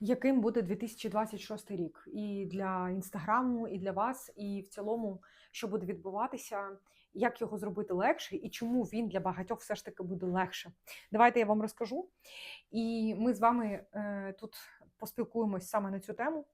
яким буде 2026 рік і для інстаграму, і для вас, і в цілому, що буде відбуватися, як його зробити легше, і чому він для багатьох все ж таки буде легше. Давайте я вам розкажу. І ми з вами е, тут поспілкуємось саме на цю тему.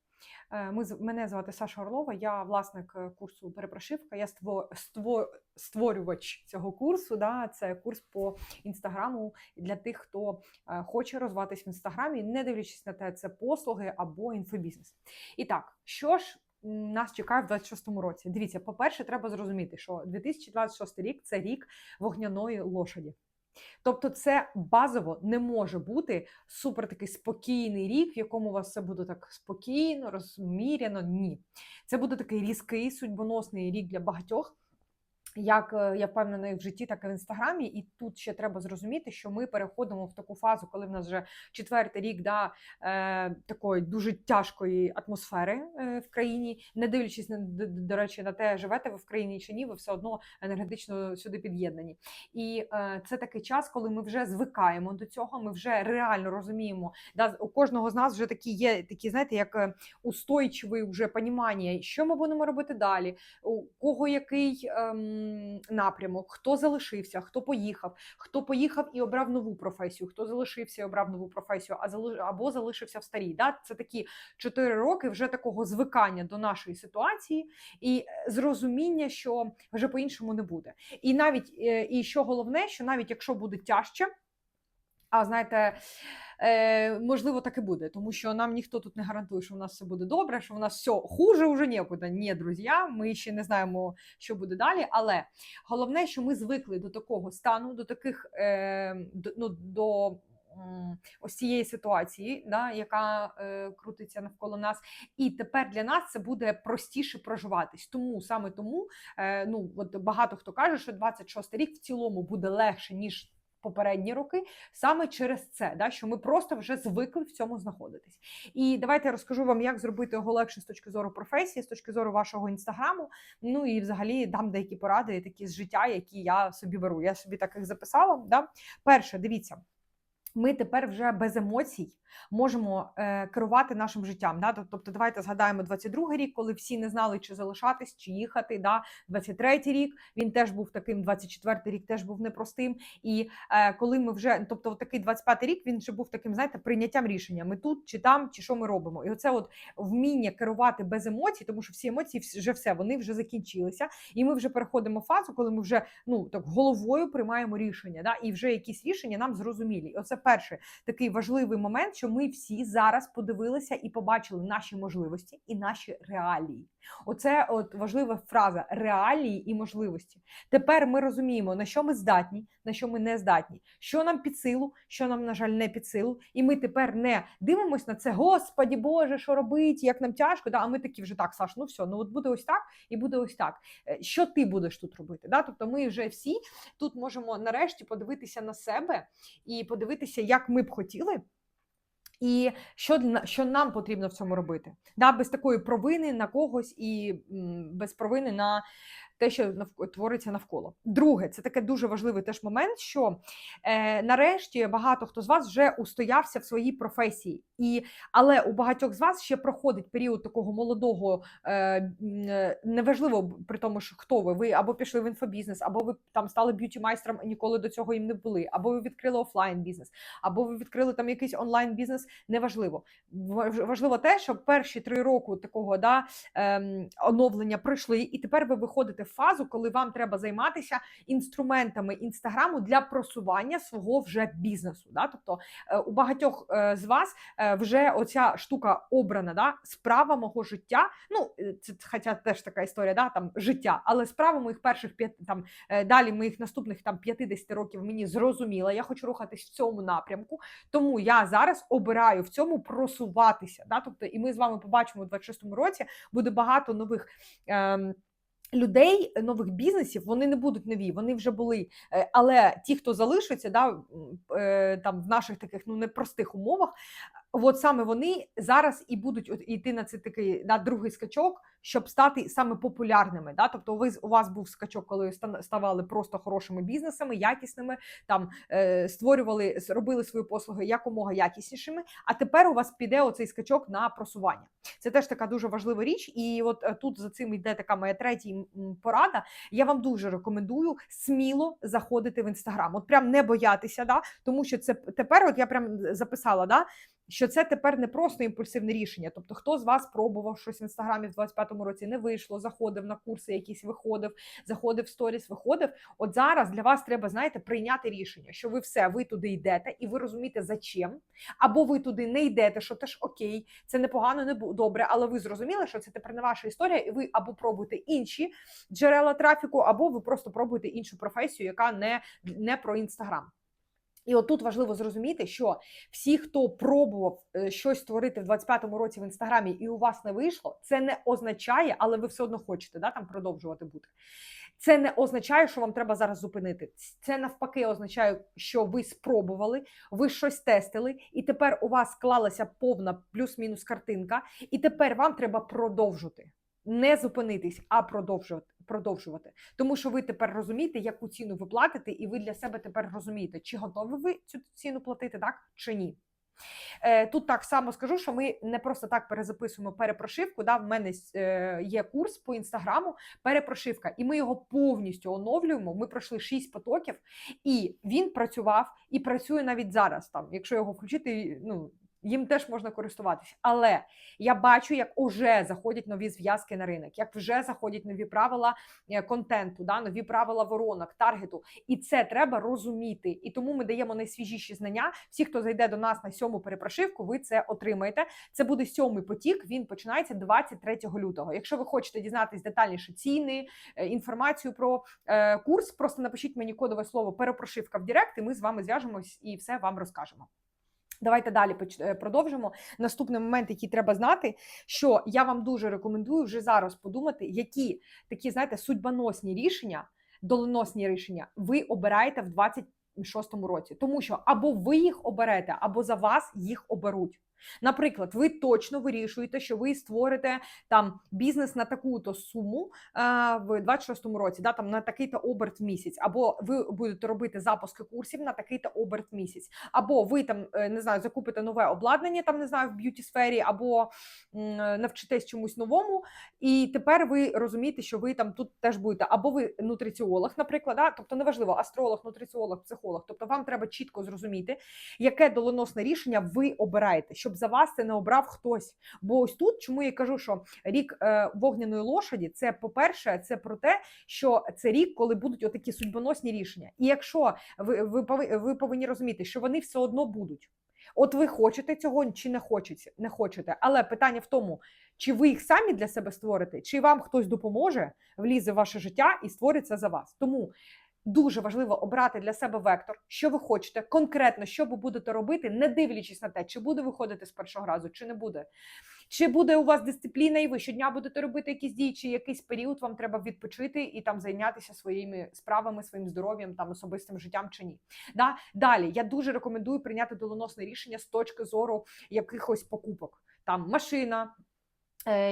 Е, Ми мене звати Саша Орлова, я власник е, курсу Перепрошивка. Я ство, ство, створювач цього курсу. Да? Це курс по інстаграму для тих, хто е, хоче розвиватись в інстаграмі, не дивлячись на те, це послуги або інфобізнес. І так, що ж нас чекає в 26-му році? Дивіться, по-перше, треба зрозуміти, що 2026 рік це рік вогняної лошаді. Тобто, це базово не може бути супер такий спокійний рік, в якому у вас все буде так спокійно, розміряно. Ні. Це буде такий різкий, судьбоносний рік для багатьох. Як е, я впевнена і в житті, так і в інстаграмі, і тут ще треба зрозуміти, що ми переходимо в таку фазу, коли в нас вже четвертий рік да, е, такої дуже тяжкої атмосфери е, в країні, не дивлячись до, речі на те, живете ви в країні чи ні, ви все одно енергетично сюди під'єднані. І е, це такий час, коли ми вже звикаємо до цього. Ми вже реально розуміємо, да, у кожного з нас вже такі є такі, знаєте, як е, устойчиві вже понімання, що ми будемо робити далі, у кого який ем, напрямок, хто залишився, хто поїхав, хто поїхав і обрав нову професію, хто залишився і обрав нову професію, а або залишився в старій. Да? Це такі чотири роки вже такого звикання до нашої ситуації і е, зрозуміння, що вже по-іншому не буде. І навіть е, і що головне, що навіть якщо буде тяжче. А знаєте, е, можливо, так і буде, тому що нам ніхто тут не гарантує, що в нас все буде добре, що в нас все хуже вже нікуди. Ні, друзі, ми ще не знаємо, що буде далі. Але головне, що ми звикли до такого стану, до таких е, до, ну, до ось цієї ситуації, да, яка е, крутиться навколо нас. І тепер для нас це буде простіше проживатись. Тому саме тому е, ну, от багато хто каже, що 26 рік в цілому буде легше, ніж попередні роки, саме через це, да, що ми просто вже звикли в цьому знаходитись. І давайте я розкажу вам, як зробити його легше з точки зору професії, з точки зору вашого інстаграму. Ну і взагалі дам деякі поради, такі з життя, які я собі беру. Я собі так їх записала. Да? Перше, дивіться. Ми тепер вже без емоцій можемо е, керувати нашим життям. Да? Тобто, давайте згадаємо 22-й рік, коли всі не знали, чи залишатись, чи їхати. Да? 23-й рік він теж був таким, 24-й рік теж був непростим. І е, коли ми вже, тобто, такий 25-й рік він вже був таким, знаєте, прийняттям рішення. Ми тут чи там, чи що ми робимо. І оце от вміння керувати без емоцій, тому що всі емоції вже все, вони вже закінчилися. І ми вже переходимо в фазу, коли ми вже ну так головою приймаємо рішення. Да? І вже якісь рішення нам зрозумілі. І оце перший такий важливий момент, що ми всі зараз подивилися і побачили наші можливості і наші реалії. Оце от важлива фраза реалії і можливості. Тепер ми розуміємо, на що ми здатні, на що ми не здатні, що нам під силу, що нам, на жаль, не під силу. І ми тепер не дивимося на це, Господі Боже, що робити, як нам тяжко. Да? А ми такі вже так, Саш, ну все, ну от буде ось так і буде ось так. Е, Що ти будеш тут робити? Да? Тобто ми вже всі тут можемо нарешті подивитися на себе і подивитися, як ми б хотіли. І що для- що нам потрібно в цьому робити? Да, без такої провини на когось і без провини на те, що твориться навколо. Друге, це таке дуже важливий теж момент, що е, нарешті багато хто з вас вже устоявся в своїй професії, і але у багатьох з вас ще проходить період такого молодого, е, е, неважливо при тому, що хто ви. Ви або пішли в інфобізнес, або ви там стали б'юті майстром, і ніколи до цього їм не були, або ви відкрили офлайн бізнес, або ви відкрили там якийсь онлайн бізнес. Неважливо. Важливо те, що перші три роки такого да, ем, оновлення пройшли, і тепер ви виходите фазу, коли вам треба займатися інструментами інстаграму для просування свого вже бізнесу. Да? Тобто е, у багатьох е, з вас е, вже оця штука обрана, да? справа мого життя. Ну, це хоча теж така історія, да? там життя, але справа моїх перших п'ять там далі моїх наступних там 50 років мені зрозуміла. Я хочу рухатись в цьому напрямку. Тому я зараз обираю в цьому просуватися. Да? Тобто, і ми з вами побачимо у 26-му році буде багато нових. Ем, Людей нових бізнесів вони не будуть нові, вони вже були. Е, Але ті, хто залишиться, да, е, там в наших таких ну непростих умовах, от саме вони зараз і будуть йти на цей такий на другий скачок, щоб стати саме популярними. Да? Тобто, ви у вас був скачок, коли ста- ставали просто хорошими бізнесами, якісними, там е, створювали, с- робили свої послуги якомога якіснішими. А тепер у вас піде оцей скачок на просування. Це теж така дуже важлива річ. І от е, тут за цим йде така моя третя порада. Я вам дуже рекомендую сміло заходити в інстаграм. От прям не боятися, да? тому що це тепер, от я прям записала, да? Що це тепер не просто імпульсивне рішення. Тобто, хто з вас пробував щось в інстаграмі в 25-му році, не вийшло, заходив на курси, якісь виходив, заходив в сторіс, виходив. От зараз для вас треба, знаєте, прийняти рішення, що ви все, ви туди йдете, і ви розумієте, за чим. Або ви туди не йдете, що теж окей, це непогано, не добре, але ви зрозуміли, що це тепер не ваша історія, і ви або пробуєте інші джерела трафіку, або ви просто пробуєте іншу професію, яка не, не про інстаграм. І от тут важливо зрозуміти, що всі, хто пробував е, щось створити в 25-му році в інстаграмі, і у вас не вийшло, це не означає, але ви все одно хочете да, там продовжувати бути. Це не означає, що вам треба зараз зупинити. Це навпаки означає, що ви спробували, ви щось тестили, і тепер у вас склалася повна плюс-мінус картинка, і тепер вам треба продовжити. Не зупинитись, а продовжувати. Продовжувати. Тому що ви тепер розумієте, яку ціну ви платите, і ви для себе тепер розумієте, чи готові ви цю ціну платити, так чи ні. Е, Тут так само скажу, що ми не просто так перезаписуємо перепрошивку. Да, в мене е, є курс по інстаграму, перепрошивка, і ми його повністю оновлюємо. Ми пройшли 6 потоків, і він працював і працює навіть зараз. Там, якщо його включити, ну. Їм теж можна користуватися, але я бачу, як уже заходять нові зв'язки на ринок, як вже заходять нові правила е, контенту, да, нові правила воронок, таргету. І це треба розуміти. І тому ми даємо найсвіжіші знання. Всі, хто зайде до нас на сьому перепрошивку, ви це отримаєте. Це буде сьомий потік. Він починається 23 лютого. Якщо ви хочете дізнатись детальніше ціни, е, інформацію про е, курс, просто напишіть мені кодове слово перепрошивка в Директ, і ми з вами зв'яжемось і все вам розкажемо. Давайте далі е, продовжимо. Наступний момент, який треба знати, що я вам дуже рекомендую вже зараз подумати, які такі, знаєте, судьбоносні рішення, доленосні рішення ви обираєте в 26-му році. Тому що або ви їх оберете, або за вас їх оберуть. Наприклад, ви точно вирішуєте, що ви створите там бізнес на таку-то суму е, в 26-му році, да, там на такий-то оберт в місяць, або ви будете робити запуски курсів на такий-то оберт в місяць, або ви там е, не знаю, закупите нове обладнання, там не знаю, в б'юті сфері, або м, навчитесь чомусь новому, і тепер ви розумієте, що ви там тут теж будете, або ви нутриціолог, наприклад, да? тобто неважливо, астролог, нутриціолог, психолог. Тобто вам треба чітко зрозуміти, яке доленосне рішення ви обираєте, щоб за вас це не обрав хтось. Бо ось тут, чому я кажу, що рік е, вогняної лошаді, це по-перше, це про те, що це рік, коли будуть отакі судьбоносні рішення. І якщо ви, ви, ви повинні розуміти, що вони все одно будуть. От ви хочете цього чи не хочете, не хочете. Але питання в тому, чи ви їх самі для себе створите, чи вам хтось допоможе, влізе в ваше життя і створить це за вас. Тому дуже важливо обрати для себе вектор, що ви хочете, конкретно, що ви будете робити, не дивлячись на те, чи буде виходити з першого разу, чи не буде. Чи буде у вас дисципліна, і ви щодня будете робити якісь дії, чи якийсь період вам треба відпочити і там зайнятися своїми справами, своїм здоров'ям, там особистим життям чи ні. Да? Далі я дуже рекомендую прийняти доленосне рішення з точки зору якихось покупок. Там машина,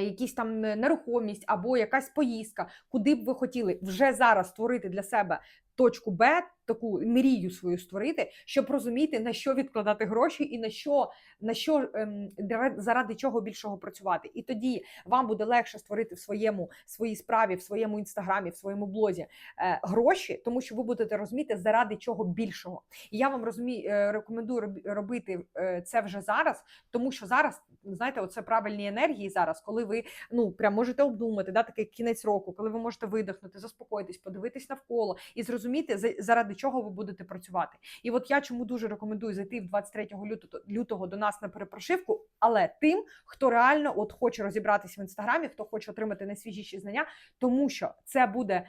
якісь там е, нерухомість або якась поїздка, куди б ви хотіли вже зараз створити для себе точку Б, таку мрію свою створити, щоб розуміти, на що відкладати гроші і на що, на що ем, заради чого більшого працювати. І тоді вам буде легше створити в своєму своїй справі, в своєму інстаграмі, в своєму блозі е, гроші, тому що ви будете розуміти, заради чого більшого. І я вам розумію, е, рекомендую робити е, це вже зараз, тому що зараз, знаєте, оце правильні енергії зараз, коли ви ну прям можете обдумати, да, такий кінець року, коли ви можете видихнути, заспокоїтись, подивитись навколо і зрозуміти, заради чого ви будете працювати. І от я чому дуже рекомендую зайти в 23 лютого, лютого до нас на перепрошивку, але тим, хто реально от хоче розібратися в інстаграмі, хто хоче отримати найсвіжіші знання, тому що це буде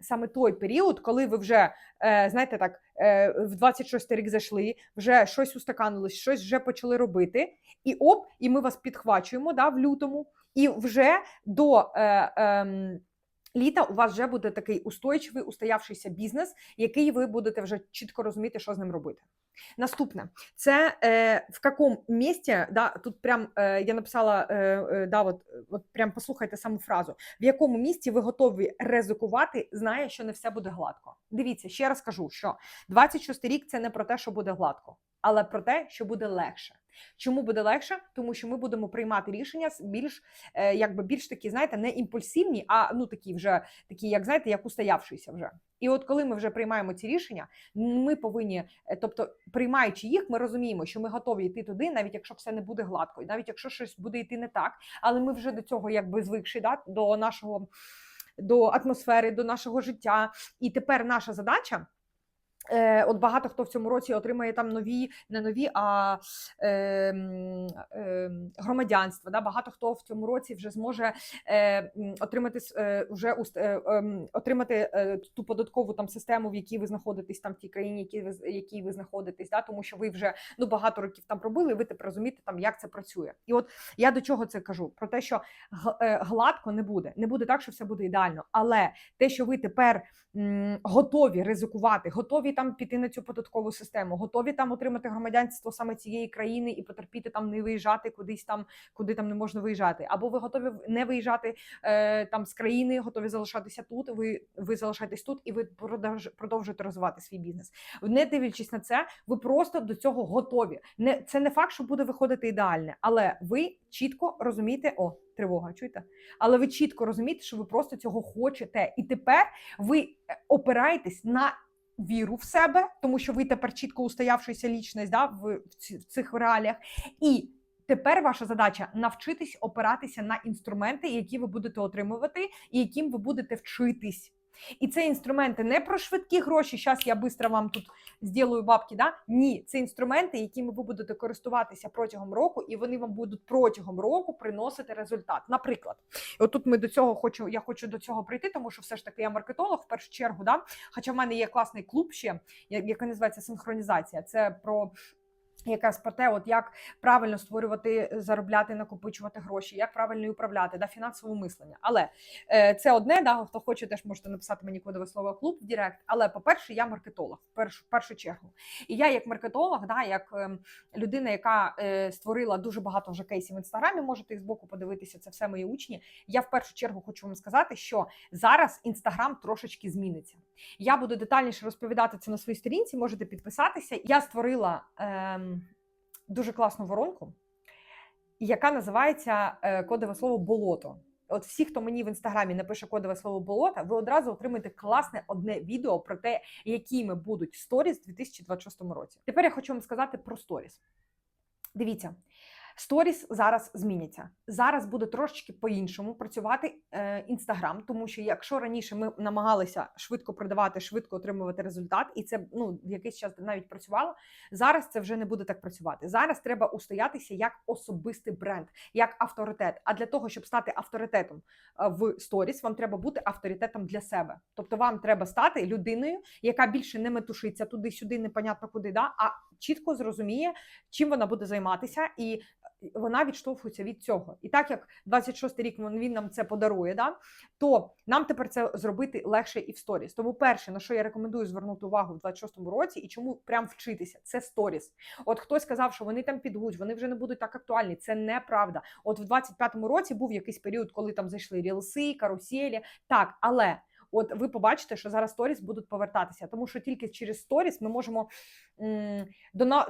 саме той період, коли ви вже е, знаєте так, е, в 26 рік зайшли, вже щось устаканилось, щось вже почали робити, і оп, і ми вас підхвачуємо да, в лютому, і вже до. Е, ем, Літа у вас вже буде такий устойчивий, устоявшийся бізнес, який ви будете вже чітко розуміти, що з ним робити. Наступне, це е, в якому місці, да, тут прям е, я написала, е, е, да, от, от прям послухайте саму фразу, в якому місці ви готові ризикувати, знає, що не все буде гладко. Дивіться, ще раз кажу, що 26 рік це не про те, що буде гладко, але про те, що буде легше. Чому буде легше? Тому що ми будемо приймати рішення більш е, якби більш такі, знаєте, не імпульсивні, а ну такі вже такі, як знаєте, як устоявшися вже. І от коли ми вже приймаємо ці рішення, ми повинні, е, тобто приймаючи їх, ми розуміємо, що ми готові йти туди, навіть якщо все не буде гладко, і навіть якщо щось буде йти не так, але ми вже до цього якби звикші, да, до нашого до атмосфери, до нашого життя. І тепер наша задача. Е, От багато хто в цьому році отримає там нові, не нові, а е, е, громадянства. Да? Багато хто в цьому році вже зможе е, отримати е, вже е, ем, отримати е, ту податкову там систему, в якій ви знаходитесь там в тій країні, які ви якій ви знаходитесь, да? тому що ви вже ну багато років там пробили, ви тепер розумієте там, як це працює. І от я до чого це кажу? Про те, що е, гладко не буде. Не буде так, що все буде ідеально. Але те, що ви тепер м, готові ризикувати, готові там піти на цю податкову систему, готові там отримати громадянство саме цієї країни і потерпіти там не виїжджати кудись там, куди там не можна виїжджати. Або ви готові не виїжджати е, там з країни, готові залишатися тут. Ви, ви залишаєтесь тут і ви продовж, продовжуєте розвивати свій бізнес. Не дивлячись на це, ви просто до цього готові. Не це не факт, що буде виходити ідеальне, але ви чітко розумієте, о, тривога, чуєте? Але ви чітко розумієте, що ви просто цього хочете. І тепер ви е, опираєтесь на віру в себе, тому що ви тепер чітко устоявшися лічність да, в, в цих реаліях. І тепер ваша задача навчитись опиратися на інструменти, які ви будете отримувати, і яким ви будете вчитись. І це інструменти не про швидкі гроші. Зараз я швидко вам тут зроблю бабки. Да? Ні, це інструменти, якими ви будете користуватися протягом року, і вони вам будуть протягом року приносити результат. Наприклад, отут ми до цього хочу. Я хочу до цього прийти, тому що все ж таки я маркетолог в першу чергу. Да? Хоча в мене є класний клуб ще, який називається синхронізація. Це про. Якраз про те, от як правильно створювати, заробляти, накопичувати гроші, як правильно управляти, да, фінансове мислення. Але е, це одне, да, хто хоче, теж можете написати мені кодове слово клуб в Директ. Але по-перше, я маркетолог в першу, першу чергу. І я, як маркетолог, да, як ем, людина, яка е, створила дуже багато вже кейсів в інстаграмі, можете і збоку подивитися, це все мої учні. Я в першу чергу хочу вам сказати, що зараз інстаграм трошечки зміниться. Я буду детальніше розповідати це на своїй сторінці. Можете підписатися. Я створила ем, дуже класну воронку, яка називається е, кодове слово болото. От всі, хто мені в інстаграмі напише кодове слово болота, ви одразу отримаєте класне одне відео про те, якими будуть сторіс у 2026 році. Тепер я хочу вам сказати про сторіс. Дивіться, сторіс зараз зміняться. Зараз буде трошечки по-іншому працювати інстаграм, тому що якщо раніше ми намагалися швидко продавати, швидко отримувати результат, і це ну в якийсь час навіть працювало. Зараз це вже не буде так працювати. Зараз треба устоятися як особистий бренд, як авторитет. А для того, щоб стати авторитетом е, в сторіс, вам треба бути авторитетом для себе. Тобто, вам треба стати людиною, яка більше не метушиться туди-сюди, непонятно куди, да, а чітко зрозуміє, чим вона буде займатися, і вона відштовхується від цього. І так як 26 рік він нам це подарує, да, то нам тепер це зробити легше і в сторіс. Тому перше, на що я рекомендую звернути увагу в 26-му році, і чому прям вчитися, це сторіс. От хтось сказав, що вони там підуть, вони вже не будуть так актуальні. Це неправда. От в 25-му році був якийсь період, коли там зайшли рілси, каруселі. Так, але. От ви побачите, що зараз сторіс будуть повертатися, тому що тільки через сторіс ми можемо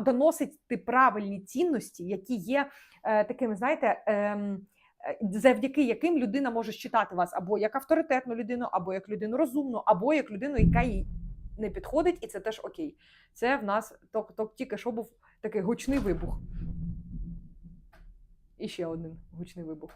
доносити правильні цінності, які є е, такими, знаєте, ем, е, завдяки яким людина може считати вас або як авторитетну людину, або як людину розумну, або як людину, яка їй не підходить, і це теж окей. Це в нас тільки що був такий гучний вибух. І ще один гучний вибух.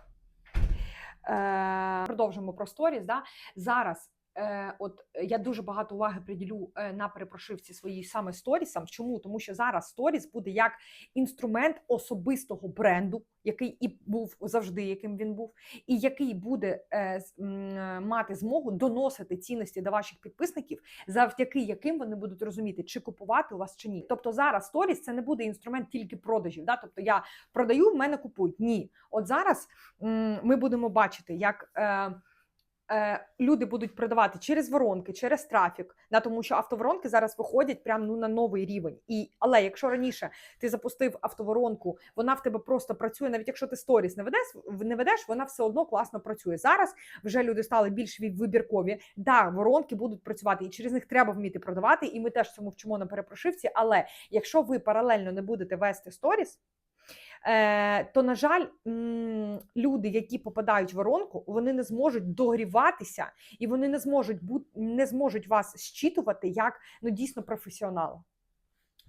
Е, продовжимо про сторіс. Да? Зараз е, от я дуже багато уваги приділю е, на перепрошивці своїй саме сторісам. Чому? Тому що зараз сторіс буде як інструмент особистого бренду, який і був завжди, яким він був, і який буде е, е, мати змогу доносити цінності до ваших підписників, завдяки яким вони будуть розуміти, чи купувати у вас чи ні. Тобто зараз сторіс це не буде інструмент тільки продажів. Да? Тобто я продаю, в мене купують. Ні, от зараз м, ми будемо бачити, як. Е, е, люди будуть продавати через воронки, через трафік, да, тому що автоворонки зараз виходять прямо ну, на новий рівень. І, але якщо раніше ти запустив автоворонку, вона в тебе просто працює, навіть якщо ти сторіс не ведеш, не ведеш, вона все одно класно працює. Зараз вже люди стали більш вибіркові. Да, воронки будуть працювати, і через них треба вміти продавати. І ми теж цьому вчимо на перепрошивці. Але якщо ви паралельно не будете вести сторіс, е, то, на жаль, люди, які попадають в воронку, вони не зможуть догріватися і вони не зможуть бути, не зможуть вас щитувати як ну, дійсно професіонала.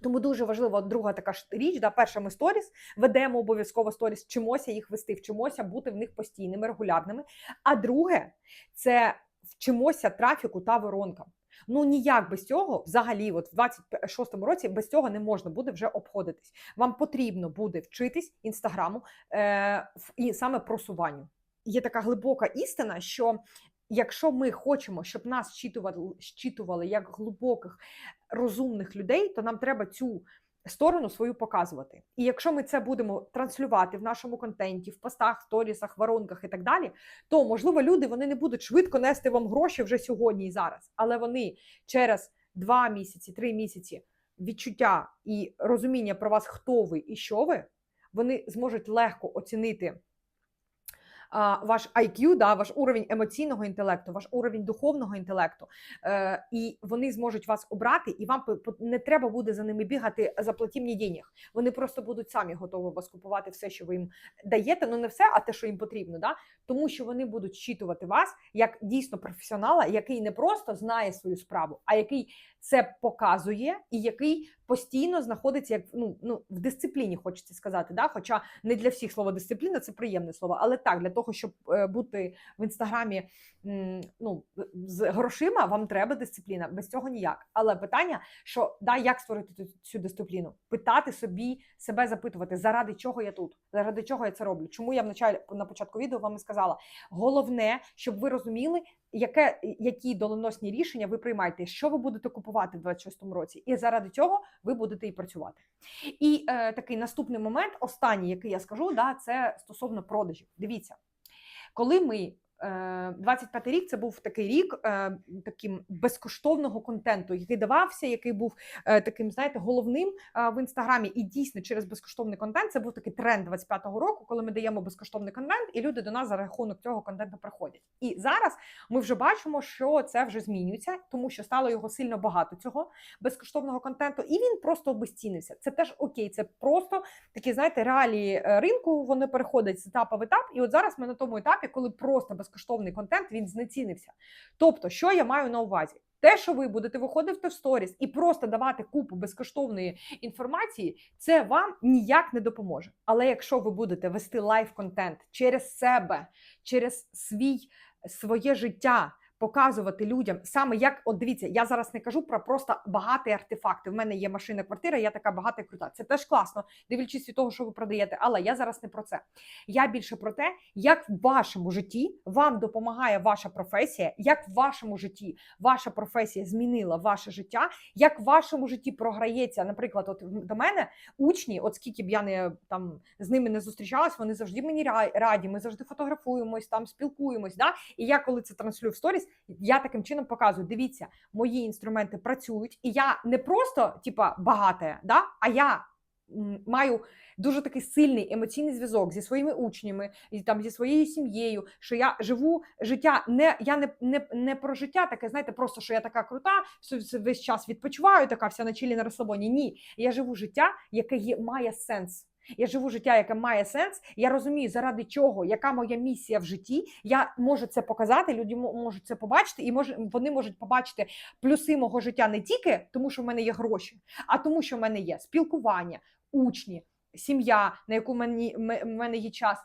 Тому дуже важлива друга така ж річ. Да, перша ми сторіс ведемо обов'язково сторіс, вчимося їх вести, вчимося бути в них постійними, регулярними. А друге, це вчимося трафіку та воронкам. Ну ніяк без цього, взагалі, от в 26-му році без цього не можна буде вже обходитись. Вам потрібно буде вчитись інстаграму е, і саме просуванню. Є така глибока істина, що якщо ми хочемо, щоб нас щитували, щитували як глибоких розумних людей, то нам треба цю сторону свою показувати. І якщо ми це будемо транслювати в нашому контенті, в постах, сторісах, воронках і так далі, то можливо люди вони не будуть швидко нести вам гроші вже сьогодні і зараз, але вони через два місяці, три місяці відчуття і розуміння про вас, хто ви і що ви, вони зможуть легко оцінити ваш IQ, да, ваш уровень емоційного інтелекту, ваш уровень духовного інтелекту, е, і вони зможуть вас обрати, і вам не треба буде за ними бігати заплатіть мені денег. Вони просто будуть самі готові вас купувати все, що ви їм даєте. Ну не все, а те, що їм потрібно. Да? Тому що вони будуть щитувати вас як дійсно професіонала, який не просто знає свою справу, а який це показує і який постійно знаходиться як ну, ну в дисципліні, хочеться сказати. Да? Хоча не для всіх слово дисципліна це приємне слово, але так для того, щоб е, бути в інстаграмі ну, з грошима, вам треба дисципліна. Без цього ніяк. Але питання, що да, як створити цю- дисципліну? Питати собі, себе запитувати, заради чого я тут, заради чого я це роблю. Чому я в началі на початку відео вам і сказала? Головне, щоб ви розуміли, яке, які доленосні рішення ви приймаєте, що ви будете купувати в 26-му році, і заради цього ви будете і працювати. І е, такий наступний момент, останній, який я скажу, да, це стосовно продажів. Дивіться, коли ми. Е, 25 рік це був такий рік е, таким безкоштовного контенту, який давався, який був е, таким, знаєте, головним е, в інстаграмі. І дійсно через безкоштовний контент це був такий тренд 25-го року, коли ми даємо безкоштовний контент, і люди до нас за рахунок цього контенту приходять. І зараз ми вже бачимо, що це вже змінюється, тому що стало його сильно багато цього безкоштовного контенту, і він просто обезцінився. Це теж окей, це просто такі, знаєте, реалії е, ринку. Вони переходять з етапу в етап. І от зараз ми на тому етапі, коли просто безкоштовний контент він знецінився. Тобто, що я маю на увазі? Те, що ви будете виходити в сторіс і просто давати купу безкоштовної інформації, це вам ніяк не допоможе. Але якщо ви будете вести лайв контент через себе, через свій своє життя. Показувати людям саме як, от дивіться, я зараз не кажу про просто багаті артефакти. В мене є машина, квартира, я така багата і крута. Це теж класно, дивлячись від того, що ви продаєте. Але я зараз не про це. Я більше про те, як в вашому житті вам допомагає ваша професія, як в вашому житті ваша професія змінила ваше життя, як в вашому житті програється. Наприклад, от до мене учні, от скільки б я не там з ними не зустрічалась, вони завжди мені раді. Ми завжди фотографуємось, там спілкуємось. Да? І я, коли це транслюю в сторіс, я таким чином показую: дивіться, мої інструменти працюють, і я не просто типа багата, да? а я маю. Дуже такий сильний емоційний зв'язок зі своїми учнями, і там зі своєю сім'єю, що я живу життя. Не я не, не, не про життя, таке знаєте, просто що я така крута, весь час відпочиваю, така вся на чилі на розслабоні. Ні, я живу життя, яке є, має сенс. Я живу життя, яке має сенс. Я розумію, заради чого, яка моя місія в житті. Я можу це показати, люди можуть це побачити, і може, вони можуть побачити плюси мого життя не тільки тому, що в мене є гроші, а тому, що в мене є спілкування, учні, сім'я, на яку мені в мене є час,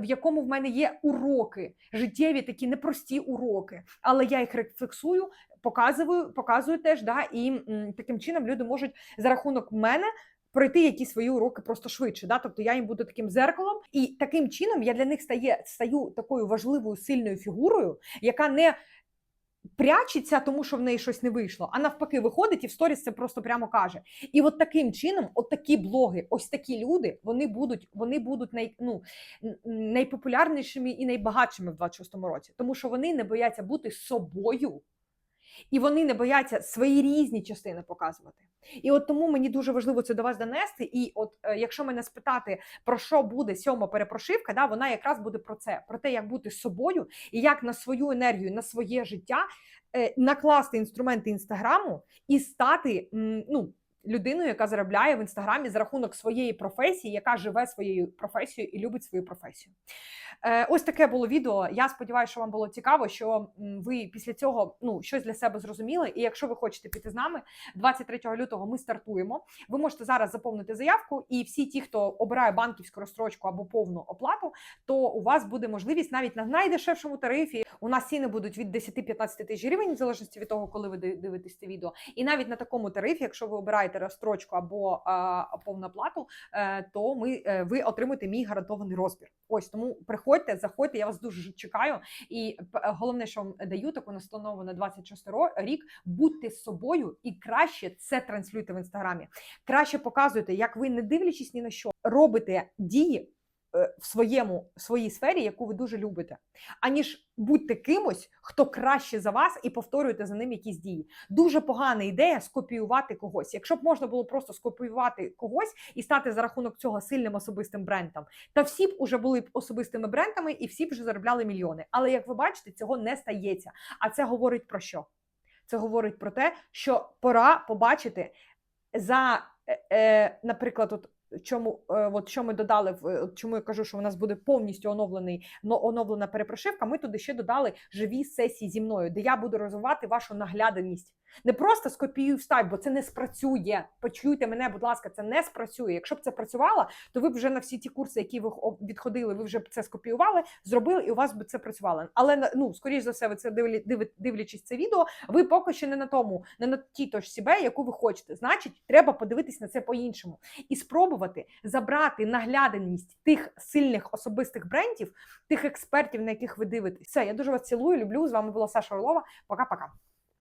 в якому в мене є уроки, життєві такі непрості уроки. Але я їх рефлексую, показую, показую теж. Да, і таким чином люди можуть за рахунок мене пройти якісь свої уроки просто швидше. Да? Тобто я їм буду таким зеркалом, і таким чином я для них стає, стаю такою важливою сильною фігурою, яка не прячеться, тому що в неї щось не вийшло, а навпаки, виходить і в сторіс це просто прямо каже. І от таким чином, от такі блоги, ось такі люди, вони будуть, вони будуть най, ну, найпопулярнішими і найбагатшими в 26-му році, тому що вони не бояться бути собою. І вони не бояться свої різні частини показувати. І от тому мені дуже важливо це до вас донести. І от е, якщо мене спитати, про що буде сьома перепрошивка, да, вона якраз буде про це: про те, як бути собою і як на свою енергію, на своє життя е, накласти інструменти інстаграму і стати ну, людиною, яка заробляє в інстаграмі за рахунок своєї професії, яка живе своєю професією і любить свою професію. Е, ось таке було відео. Я сподіваюся, що вам було цікаво, що ви після цього ну щось для себе зрозуміли. І якщо ви хочете піти з нами, 23 лютого ми стартуємо. Ви можете зараз заповнити заявку, і всі ті, хто обирає банківську розстрочку або повну оплату, то у вас буде можливість навіть на найдешевшому тарифі. У нас ціни будуть від 10-15 тисяч гривень, в залежності від того, коли ви дивитесь це відео. І навіть на такому тарифі, якщо ви обираєте розстрочку або а, повну оплату, е, то ми е, ви отримаєте мій гарантований розбір. Ось тому приходьте, заходьте. Я вас дуже чекаю. І головне, що вам даю таку настанову на 26 ро- рік. Будьте собою і краще це транслюйте в інстаграмі. Краще показуйте, як ви, не дивлячись ні на що, робите дії в своєму в своїй сфері, яку ви дуже любите, аніж будьте кимось, хто краще за вас, і повторюєте за ним якісь дії. Дуже погана ідея скопіювати когось. Якщо б можна було просто скопіювати когось і стати за рахунок цього сильним особистим брендом, та всі б уже були б особистими брендами і всі б вже заробляли мільйони. Але як ви бачите, цього не стається. А це говорить про що? Це говорить про те, що пора побачити за, е, е, наприклад, от. Чому е, от що ми додали в е, чому я кажу, що у нас буде повністю оновлений но оновлена перепрошивка? Ми туди ще додали живі сесії зі мною, де я буду розвивати вашу нагляданість. Не просто скопіюй встав, бо це не спрацює. Почуйте мене, будь ласка, це не спрацює. Якщо б це працювало, то ви б вже на всі ті курси, які ви відходили, ви вже б це скопіювали, зробили, і у вас би це працювало. Але ну, скоріш за все, ви це дивлячись це відео, ви поки що не на тому, не на тій тож себе, яку ви хочете. Значить, треба подивитись на це по-іншому і спробувати забрати нагляданість тих сильних особистих брендів, тих експертів, на яких ви дивитесь. Все, я дуже вас цілую, люблю. З вами була Саша Орлова. Пока-пока.